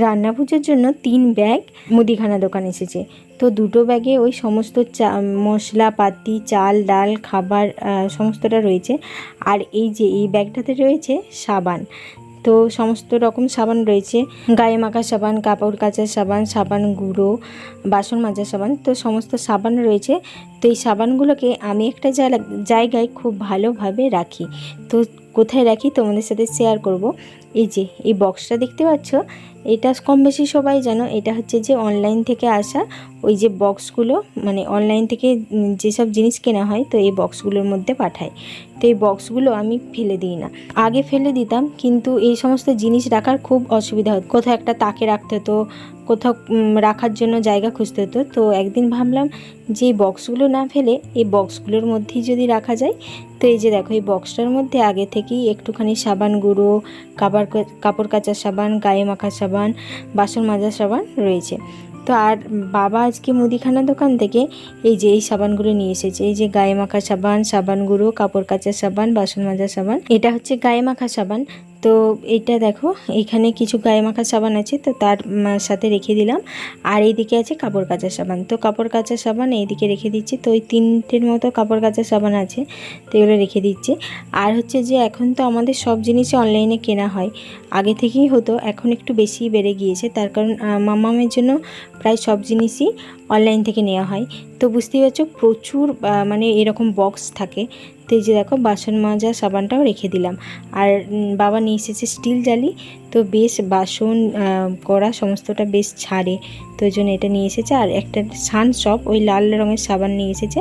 রান্না পুজোর জন্য তিন ব্যাগ মুদিখানা দোকান এসেছে। তো দুটো ব্যাগে ওই সমস্ত চা মশলাপাতি চাল, ডাল, খাবার সমস্তটা রয়েছে। আর এই যে, এই ব্যাগটাতে রয়েছে সাবান। তো সমস্ত রকম সাবান রয়েছে। গায়ে মাখা সাবান, কাপড় কাচার সাবান সাবান গুঁড়ো, বাসন মাজার সাবান, তো সমস্ত সাবান রয়েছে। তো এই সাবানগুলোকে আমি একটা জায়গায় খুব ভালোভাবে রাখি। তো কোথায় রাখি তোমাদের সাথে শেয়ার করব। এই যে, এই বক্সটা দেখতে পাচ্ছ? এটা কম বেশি সবাই জানো, এটা হচ্ছে যে অনলাইন থেকে আসা ওই যে বক্সগুলো মানে অনলাইন থেকে যেসব জিনিস কেনা হয়, তো এই বক্সগুলোর মধ্যে পাঠায়। তো এই বক্সগুলো আমি ফেলে দিই না। আগে ফেলে দিতাম, কিন্তু এই সমস্ত জিনিস রাখার খুব অসুবিধা হতো। কোথাও একটা তাকে রাখতে হতো কোথাও রাখার জন্য জায়গা খুঁজতে হতো। তো একদিন ভাবলাম যে এই বক্সগুলো না ফেলে এই বক্সগুলোর মধ্যেই যদি রাখা যায়, তো এই যে দেখো এই বক্সটার মধ্যে আগে থেকেই একটুখানি সাবান গুঁড়ো কাপড় কাপড় কাচার সাবান, গায়ে মাখা সাবান, বাসন মাজার সাবান রয়েছে। তো আর বাবা আজকে মুদিখানা দোকান থেকে এই যে এই সাবানগুলো নিয়ে এসেছে। এই যে গায়ে মাখা সাবান সাবান গুঁড়ো, কাপড় কাচার সাবান, বাসন মাজার সাবান, এটা হচ্ছে গায়ে মাখা সাবান। তো এটা দেখো, এখানে কিছু গায়ে মাখা সাবান আছে, তো তার সাথে রেখে দিলাম। আর এইদিকে আছে কাপড় কাচার সাবান। তো কাপড় কাচার সাবান এইদিকে রেখে দিচ্ছি। তো ওই তিনটের মতো কাপড় কাচার সাবান আছে, তো এগুলো রেখে দিচ্ছি। আর হচ্ছে যে এখন তো আমাদের সব জিনিসই অনলাইনে কেনা হয়। আগে থেকেই হতো, এখন একটু বেশি বেড়ে গিয়েছে। তার কারণ মামামের জন্য প্রায় সব জিনিসই অনলাইন থেকে নেওয়া হয়। তো বুঝতেই পারছ, প্রচুর মানে এরকম বক্স থাকে। তো এই যে দেখো বাসন মাজা সাবানটাও রেখে দিলাম। আর বাবা নিয়ে এসেছে স্টিল জালি। তো বেশ বাসন কড়া সমস্তটা বেশ ছাড়ে। তো ওই জন্য এটা নিয়ে এসেছে। আর একটা সান সব ওই লাল রঙের সাবান নিয়ে এসেছে।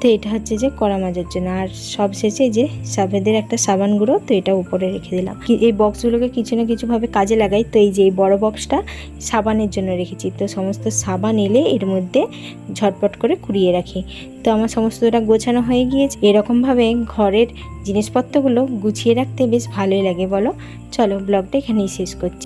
তো এটা হচ্ছে যে কড়া মাজার জন্য। আর সব শেষে যে সাবেদের একটা সাবান গুঁড়ো, তো এটা উপরে রেখে দিলাম। এই বক্সগুলোকে কিছু না কিছুভাবে কাজে লাগাই। তো এই যে এই বড় বক্সটা সাবানের জন্য রেখেছি। তো সমস্ত সাবান এলে এর মধ্যে ঝটপট করে কুড়িয়ে রাখি। তো আমার সমস্তটা গোছানো হয়ে গিয়েছে। এরকমভাবে ঘরের জিনিসপত্রগুলো গুছিয়ে রাখতে বেশ ভালোই লাগে বলো? চলো ব্লগটা এখানেই শেষ করছি।